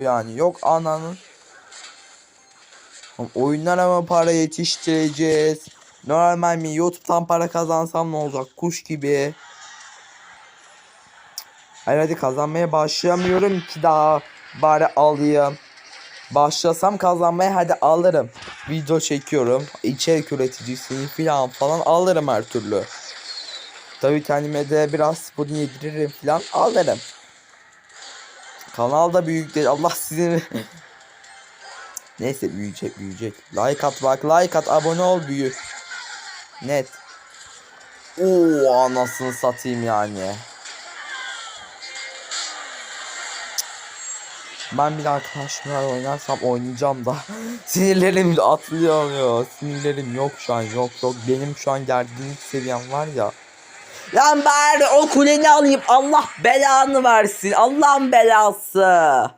yani. Yok ananın. Oğlum Oyunlara mı para yetiştireceğiz? Normal mi? YouTube'dan para kazansam ne olacak? Kuş gibi. Hayır hadi kazanmaya başlayamıyorum ki daha. Bari alayım. Başlasam kazanmaya hadi alırım. Video çekiyorum. içerik üreticisiyim falan falan alırım her türlü. Tabii kendime de biraz spor yediririm falan alırım. Kanal da büyük değil. Allah sizin Neyse büyüyecek büyüyecek. Like at bak like at abone ol büyü. Net. Oo anasını satayım yani. Ben bir arkadaşlarla oynarsam oynayacağım da sinirlerim atlıyor sinirlerim yok şu an yok yok benim şu an gerginlik seviyem var ya Lan bari o kuleni alayım. Allah belanı versin. Allah'ın belası